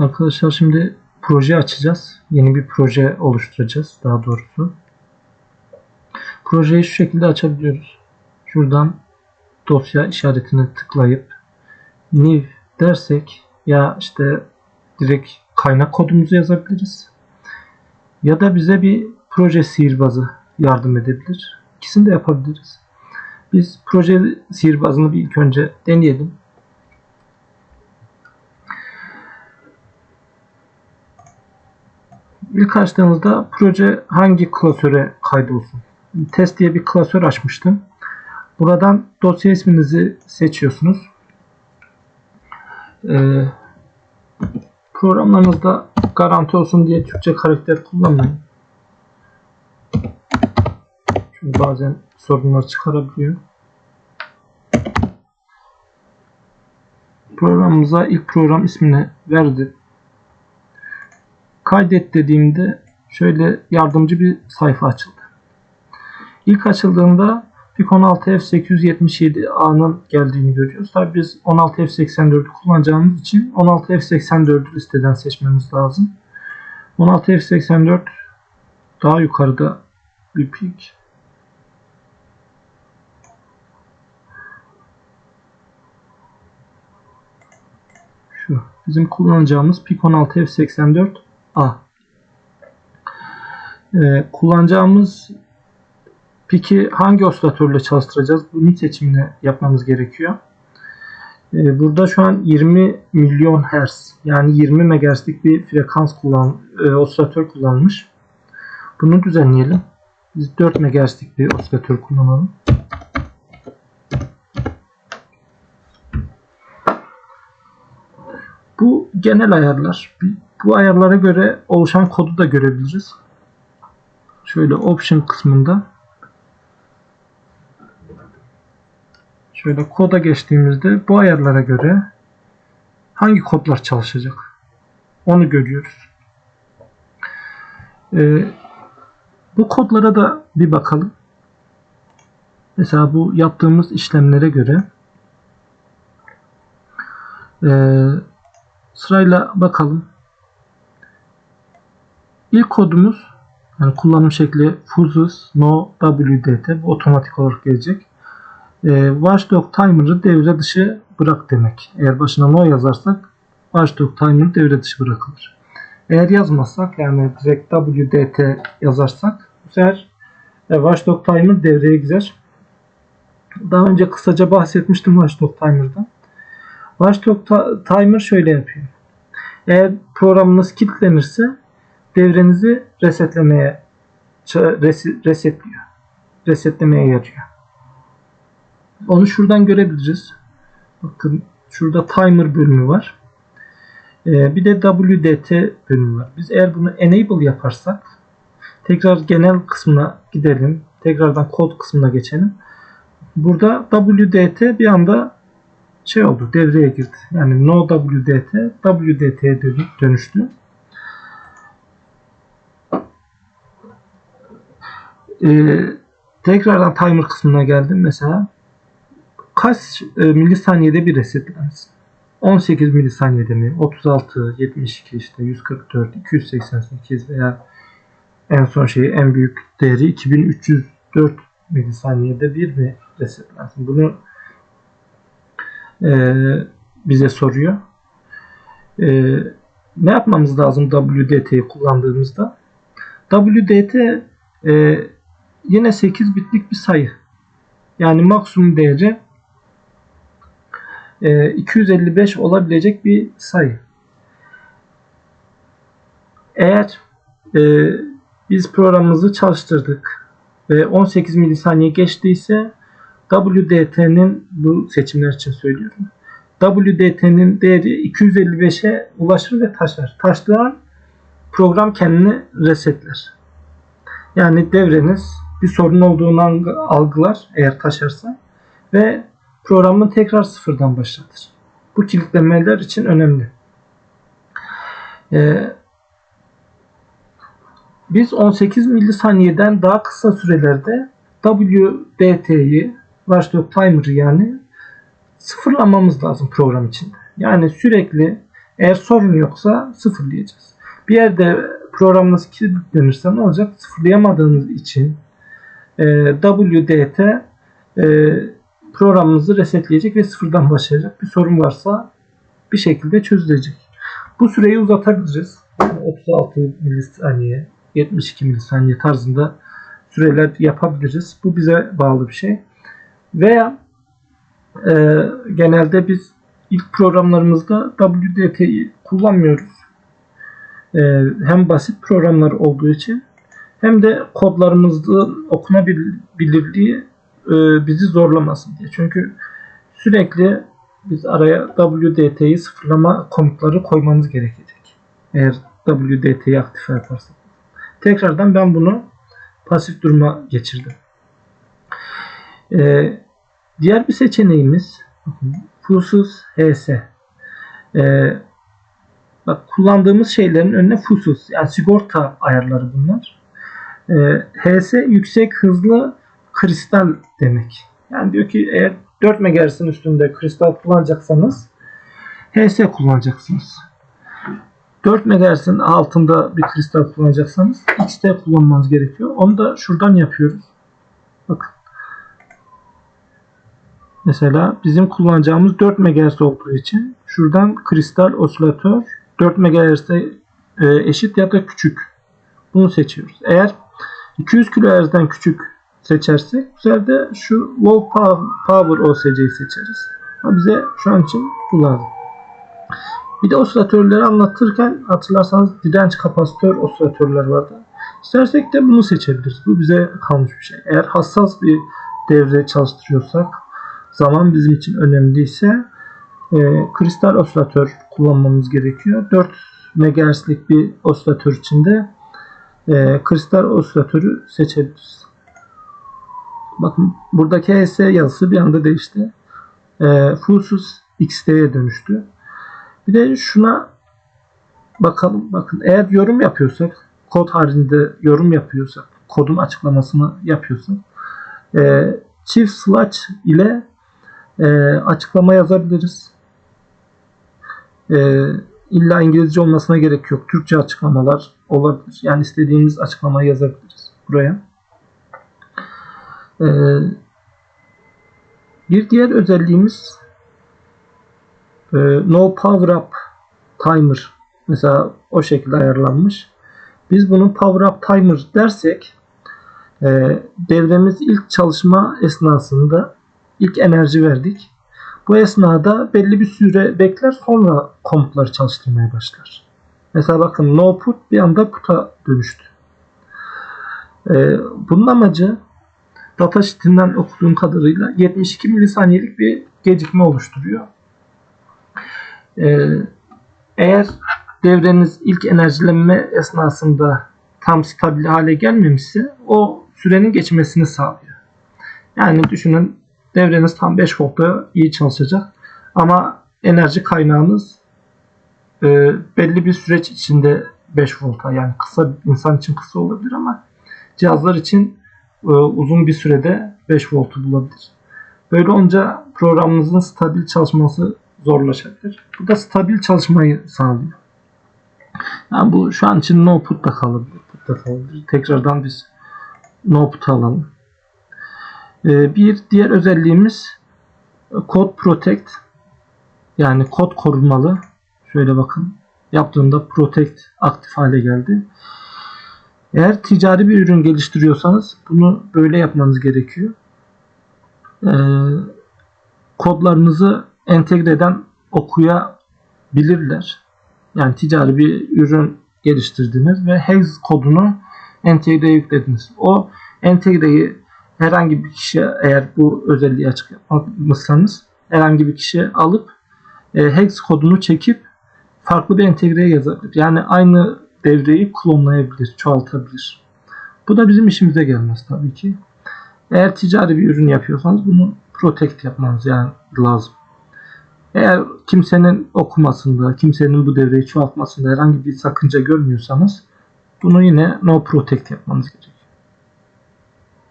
Arkadaşlar şimdi proje açacağız. Yeni bir proje oluşturacağız daha doğrusu. Projeyi şu şekilde açabiliyoruz. Şuradan dosya işaretine tıklayıp new dersek ya işte direkt kaynak kodumuzu yazabiliriz. Ya da bize bir proje sihirbazı yardım edebilir. İkisini de yapabiliriz. Biz proje sihirbazını bir ilk önce deneyelim. İlk açtığımızda proje hangi klasöre kaydolsun? Test diye bir klasör açmıştım. Buradan dosya isminizi seçiyorsunuz. Ee, programlarınızda garanti olsun diye Türkçe karakter kullanmayın. Çünkü bazen sorunlar çıkarabiliyor. Programımıza ilk program ismini verdim. Kaydet dediğimde şöyle yardımcı bir sayfa açıldı. İlk açıldığında PIC 16F877A'nın geldiğini görüyoruz. Tabi biz 16F84'ü kullanacağımız için 16F84'ü listeden seçmemiz lazım. 16F84 daha yukarıda bir PIC. Şu. Bizim kullanacağımız PIC 16F84A. Ee, kullanacağımız Peki hangi osilatörle çalıştıracağız? Bunun seçimini yapmamız gerekiyor. Ee, burada şu an 20 milyon hertz yani 20 MHz'lik bir frekans kullan, e, osilatör kullanmış. Bunu düzenleyelim. Biz 4 MHz'lik bir osilatör kullanalım. Bu genel ayarlar. Bu ayarlara göre oluşan kodu da görebiliriz. Şöyle option kısmında Şöyle koda geçtiğimizde bu ayarlara göre hangi kodlar çalışacak? Onu görüyoruz. Ee, bu kodlara da bir bakalım. Mesela bu yaptığımız işlemlere göre e, sırayla bakalım. İlk kodumuz yani kullanım şekli fuses no wdt bu otomatik olarak gelecek e, watchdog timer'ı devre dışı bırak demek. Eğer başına no yazarsak watchdog timer devre dışı bırakılır. Eğer yazmazsak yani direkt wdt yazarsak bu sefer e, watchdog timer devreye girer. Daha önce kısaca bahsetmiştim watchdog timer'dan. Watchdog timer şöyle yapıyor. Eğer programınız kilitlenirse devrenizi resetlemeye resetliyor. Resetlemeye yarıyor. Onu şuradan görebiliriz. Bakın şurada timer bölümü var. Ee, bir de WDT bölümü var. Biz eğer bunu enable yaparsak tekrar genel kısmına gidelim. Tekrardan kod kısmına geçelim. Burada WDT bir anda şey oldu devreye girdi. Yani no WDT WDT'ye dönüştü. Ee, tekrardan timer kısmına geldim mesela kaç e, milisaniyede bir resetlensin? 18 milisaniyede mi? 36, 72 işte 144, 288 veya en son şeyi en büyük değeri 2304 milisaniyede bir mi resetlensin? Bunu e, bize soruyor. E, ne yapmamız lazım WDT'yi kullandığımızda? WDT e, yine 8 bitlik bir sayı. Yani maksimum değeri 255 e, olabilecek bir sayı. Eğer e, biz programımızı çalıştırdık ve 18 milisaniye geçtiyse WDT'nin bu seçimler için söylüyorum. WDT'nin değeri 255'e ulaşır ve taşar. Taştıran program kendini resetler. Yani devreniz bir sorun olduğunu algılar eğer taşarsa ve programı tekrar sıfırdan başlatır. Bu kilitlemeler için önemli. Ee, biz 18 milisaniyeden daha kısa sürelerde WDT'yi, watchdog timer'ı yani sıfırlamamız lazım program içinde. Yani sürekli Eğer sorun yoksa sıfırlayacağız. Bir yerde programınız kilitlenirse ne olacak? Sıfırlayamadığınız için WDT e, programınızı resetleyecek ve sıfırdan başlayacak. Bir sorun varsa bir şekilde çözülecek. Bu süreyi uzatabiliriz. Yani 36 milisaniye, 72 milisaniye tarzında süreler yapabiliriz. Bu bize bağlı bir şey. Veya e, genelde biz ilk programlarımızda WDT'yi kullanmıyoruz. E, hem basit programlar olduğu için hem de kodlarımızın okunabilirliği e, bizi zorlamasın diye. Çünkü sürekli biz araya WDT'yi sıfırlama komutları koymamız gerekecek. Eğer WDT'yi aktif yaparsak. Tekrardan ben bunu pasif duruma geçirdim. Ee, diğer bir seçeneğimiz Fusus HS. Ee, bak kullandığımız şeylerin önüne Fusus yani sigorta ayarları bunlar. Ee, HS yüksek hızlı kristal demek. Yani diyor ki eğer 4 MHz'in üstünde kristal kullanacaksanız HS kullanacaksınız. 4 MHz'in altında bir kristal kullanacaksanız XT kullanmanız gerekiyor. Onu da şuradan yapıyoruz. Bakın. Mesela bizim kullanacağımız 4 MHz olduğu için şuradan kristal osilatör 4 MHz'e eşit ya da küçük. Bunu seçiyoruz. Eğer 200 kHz'den küçük seçersek bu sefer de şu low power OSC'yi seçeriz. Ama bize şu an için bu lazım. Bir de osilatörleri anlatırken hatırlarsanız direnç kapasitör osilatörler vardı. İstersek de bunu seçebiliriz. Bu bize kalmış bir şey. Eğer hassas bir devre çalıştırıyorsak zaman bizim için önemliyse e, kristal osilatör kullanmamız gerekiyor. 4 MHz'lik bir osilatör için de e, kristal osilatörü seçebiliriz. Bakın buradaki HS yazısı bir anda değişti. E, Fusus XT'ye dönüştü. Bir de şuna bakalım. Bakın eğer yorum yapıyorsak, kod halinde yorum yapıyorsak, kodun açıklamasını yapıyorsak, e, çift slash ile e, açıklama yazabiliriz. E, illa İngilizce olmasına gerek yok. Türkçe açıklamalar olabilir. Yani istediğimiz açıklamayı yazabiliriz buraya. E, bir diğer özelliğimiz e, no power up timer mesela o şekilde ayarlanmış. Biz bunu power up timer dersek e, devremiz ilk çalışma esnasında ilk enerji verdik. Bu esnada belli bir süre bekler sonra komutları çalıştırmaya başlar. Mesela bakın no put bir anda put'a dönüştü. E, bunun amacı datasheet'inden okuduğum kadarıyla 72 milisaniyelik bir gecikme oluşturuyor. Ee, eğer devreniz ilk enerjilenme esnasında tam stabil hale gelmemişse o sürenin geçmesini sağlıyor. Yani düşünün devreniz tam 5 voltta iyi çalışacak ama enerji kaynağınız e, belli bir süreç içinde 5 volta yani kısa insan için kısa olabilir ama cihazlar için e, uzun bir sürede 5 voltu bulabilir. Böyle olunca programınızın stabil çalışması zorlaşabilir. Bu da stabil çalışmayı sağlıyor. Yani bu şu an için no put'ta kalabilir. Put'ta kalabilir. Tekrardan biz no put alalım. Ee, bir diğer özelliğimiz code protect. Yani kod korumalı. Şöyle bakın. Yaptığımda protect aktif hale geldi. Eğer ticari bir ürün geliştiriyorsanız bunu böyle yapmanız gerekiyor. Ee, kodlarınızı entegre eden okuyabilirler. Yani ticari bir ürün geliştirdiniz ve Hex kodunu entegre yüklediniz. O entegreyi herhangi bir kişi eğer bu özelliği açık yapmışsanız herhangi bir kişi alıp e, Hex kodunu çekip farklı bir entegreye yazabilir. Yani aynı devreyi klonlayabilir, çoğaltabilir. Bu da bizim işimize gelmez tabii ki. Eğer ticari bir ürün yapıyorsanız bunu protect yapmanız yani lazım. Eğer kimsenin okumasında, kimsenin bu devreyi çoğaltmasında herhangi bir sakınca görmüyorsanız bunu yine no protect yapmanız gerekiyor.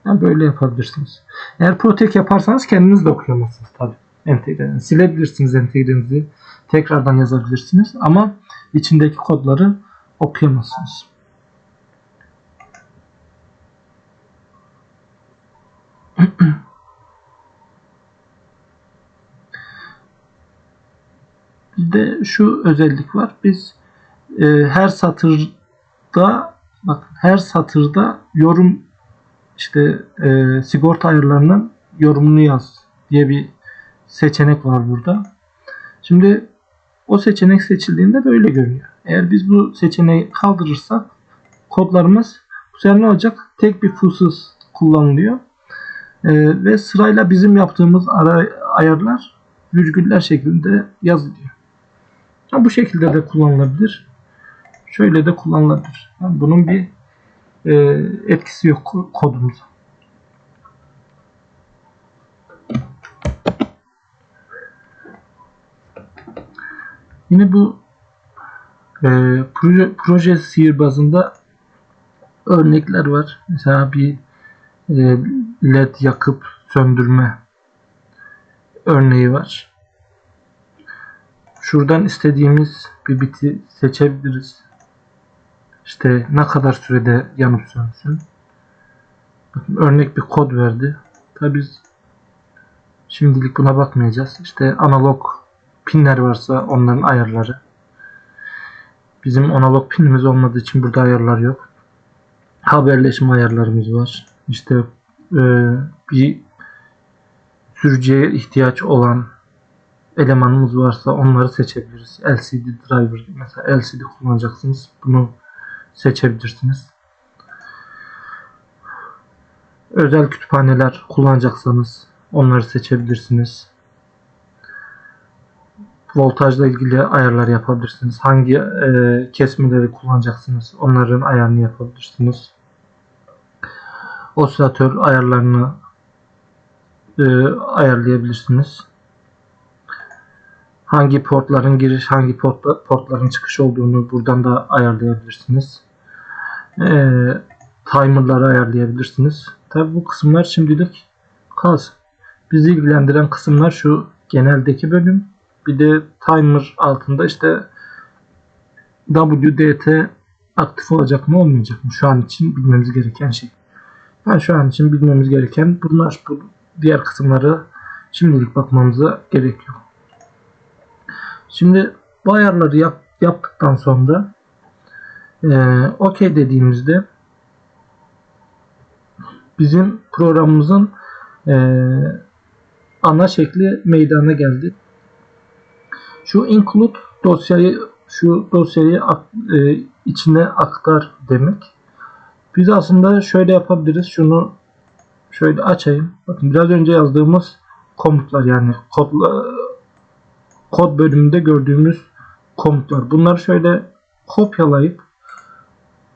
Yani böyle yapabilirsiniz. Eğer protect yaparsanız kendiniz de okuyamazsınız tabi. Entegre. Silebilirsiniz entegrenizi. Tekrardan yazabilirsiniz ama içindeki kodları okuyamazsınız. Bir de şu özellik var. Biz e, her satırda bakın her satırda yorum işte e, sigorta ayarlarının yorumunu yaz diye bir seçenek var burada. Şimdi o seçenek seçildiğinde böyle görünüyor. Eğer biz bu seçeneği kaldırırsak kodlarımız bu sefer ne olacak? Tek bir fullsız kullanılıyor. E, ve sırayla bizim yaptığımız ara, ayarlar virgüller şeklinde yazılıyor. Ha, bu şekilde de kullanılabilir. Şöyle de kullanılabilir. Yani bunun bir e, etkisi yok ko- kodumuza. Yine bu e, proje, proje sihirbazında örnekler var. Mesela bir e, led yakıp söndürme örneği var. Şuradan istediğimiz bir biti seçebiliriz. İşte ne kadar sürede yanıp sönsün. Bakın örnek bir kod verdi. Tabi biz şimdilik buna bakmayacağız. İşte analog pinler varsa onların ayarları. Bizim analog pinimiz olmadığı için burada ayarlar yok. Haberleşme ayarlarımız var. İşte e, bir sürücüye ihtiyaç olan elemanımız varsa onları seçebiliriz. LCD driver mesela LCD kullanacaksınız. Bunu seçebilirsiniz. Özel kütüphaneler kullanacaksanız onları seçebilirsiniz. Voltajla ilgili ayarlar yapabilirsiniz. Hangi e, kesmeleri kullanacaksınız onların ayarını yapabilirsiniz. Osilatör ayarlarını e, ayarlayabilirsiniz hangi portların giriş, hangi port, portların çıkış olduğunu buradan da ayarlayabilirsiniz. Ee, timer'ları ayarlayabilirsiniz. Tabi bu kısımlar şimdilik kalsın. Bizi ilgilendiren kısımlar şu geneldeki bölüm. Bir de timer altında işte WDT aktif olacak mı olmayacak mı? Şu an için bilmemiz gereken şey. Yani şu an için bilmemiz gereken bunlar. Bu diğer kısımları şimdilik bakmamıza gerek yok. Şimdi bu ayarları yap, yaptıktan sonra e, OK dediğimizde bizim programımızın e, ana şekli meydana geldi. Şu include dosyayı şu dosyayı e, içine aktar demek. Biz aslında şöyle yapabiliriz. Şunu şöyle açayım. Bakın biraz önce yazdığımız komutlar yani kodla, kod bölümünde gördüğümüz komutlar. Bunları şöyle kopyalayıp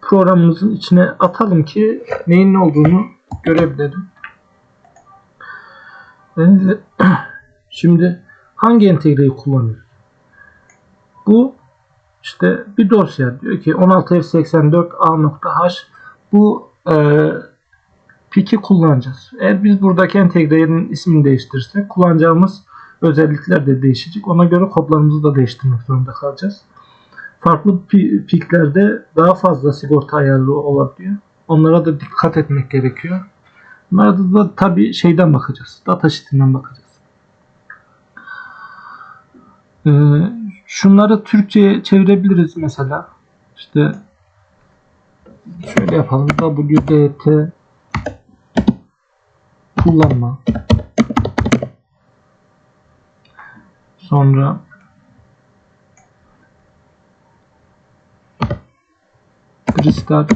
programımızın içine atalım ki neyin ne olduğunu görebilelim. Şimdi hangi entegreyi kullanıyoruz? Bu işte bir dosya diyor ki 16F84A.H bu e, piki kullanacağız. Eğer biz buradaki entegrenin ismini değiştirirsek kullanacağımız özellikler de değişecek. Ona göre kodlarımızı da değiştirmek zorunda kalacağız. Farklı piklerde daha fazla sigorta ayarı olabiliyor. Onlara da dikkat etmek gerekiyor. Bunlara da, tabii şeyden bakacağız. Datasheet'inden bakacağız. Ee, şunları Türkçe'ye çevirebiliriz mesela. İşte şöyle yapalım. WDT kullanma Sonra kristal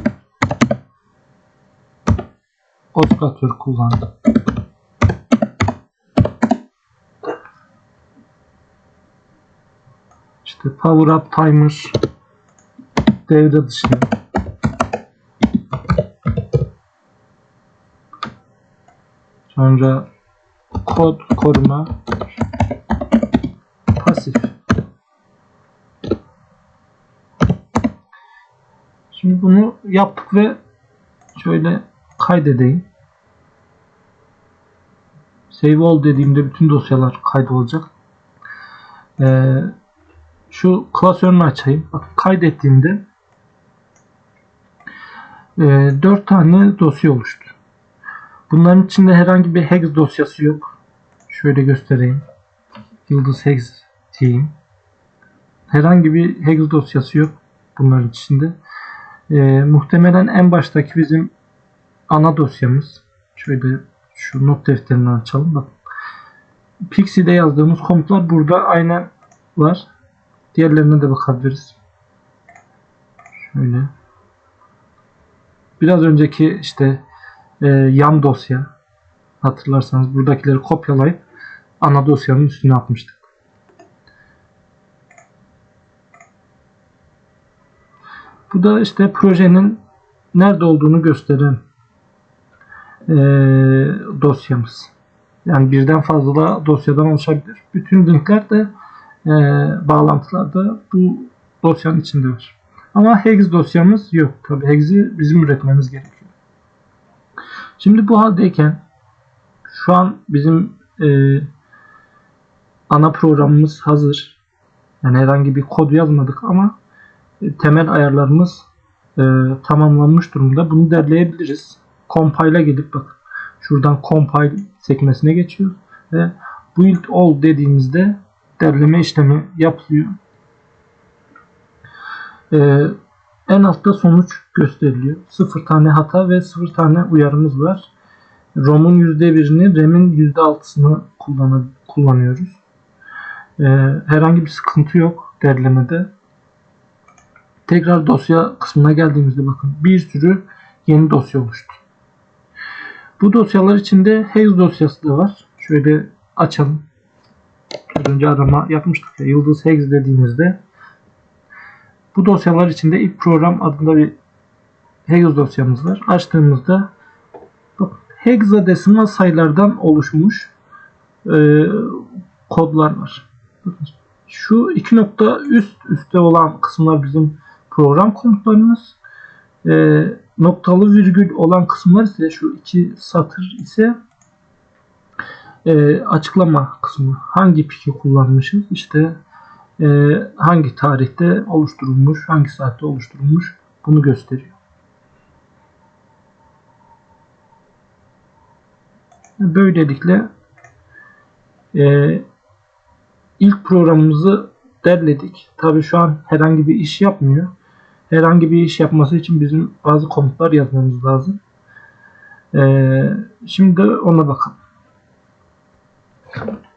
osilatör kullandım. İşte power up timer devre dışı sonra kod koruma pasif. Şimdi bunu yaptık ve şöyle kaydedeyim. Save all dediğimde bütün dosyalar kaydolacak. Ee, şu klasörünü açayım. Bak kaydettiğimde e, 4 tane dosya oluştu. Bunların içinde herhangi bir hex dosyası yok. Şöyle göstereyim. Yıldız hex diyeyim. Herhangi bir hex dosyası yok bunların içinde. E, muhtemelen en baştaki bizim ana dosyamız. Şöyle şu not defterini açalım. Bak. Pixie'de yazdığımız komutlar burada aynen var. Diğerlerine de bakabiliriz. Şöyle. Biraz önceki işte e, yan dosya hatırlarsanız buradakileri kopyalayıp ana dosyanın üstüne atmıştık. Bu da işte projenin nerede olduğunu gösteren e, dosyamız. Yani birden fazla dosyadan oluşabilir. Bütün linkler de e, bağlantılar da bu dosyanın içinde var. Ama hex dosyamız yok. Tabi hex'i bizim üretmemiz gerekiyor. Şimdi bu haldeyken şu an bizim e, ana programımız hazır. Yani herhangi bir kod yazmadık ama e, temel ayarlarımız e, tamamlanmış durumda. Bunu derleyebiliriz. Compile'a gidip bak şuradan compile sekmesine geçiyor ve build all dediğimizde derleme işlemi yapılıyor. Ee, en altta sonuç gösteriliyor. 0 tane hata ve 0 tane uyarımız var. ROM'un %1'ini, RAM'in %6'sını kullan kullanıyoruz. Ee, herhangi bir sıkıntı yok derlemede. Tekrar dosya kısmına geldiğimizde bakın bir sürü yeni dosya oluştu. Bu dosyalar içinde hex dosyası da var. Şöyle açalım. Az önce arama yapmıştık ya. Yıldız hex dediğimizde bu dosyalar içinde ilk program adında bir hex dosyamız var. Açtığımızda hexadesimal sayılardan oluşmuş e, kodlar var. Şu iki nokta üst üstte olan kısımlar bizim program komutlarımız. E, noktalı virgül olan kısımlar ise şu iki satır ise e, açıklama kısmı. Hangi piki kullanmışız? İşte e, hangi tarihte oluşturulmuş, hangi saatte oluşturulmuş bunu gösteriyor. Böylelikle e, ilk programımızı derledik. Tabi şu an herhangi bir iş yapmıyor. Herhangi bir iş yapması için bizim bazı komutlar yazmamız lazım. E, şimdi ona bakalım. Come on.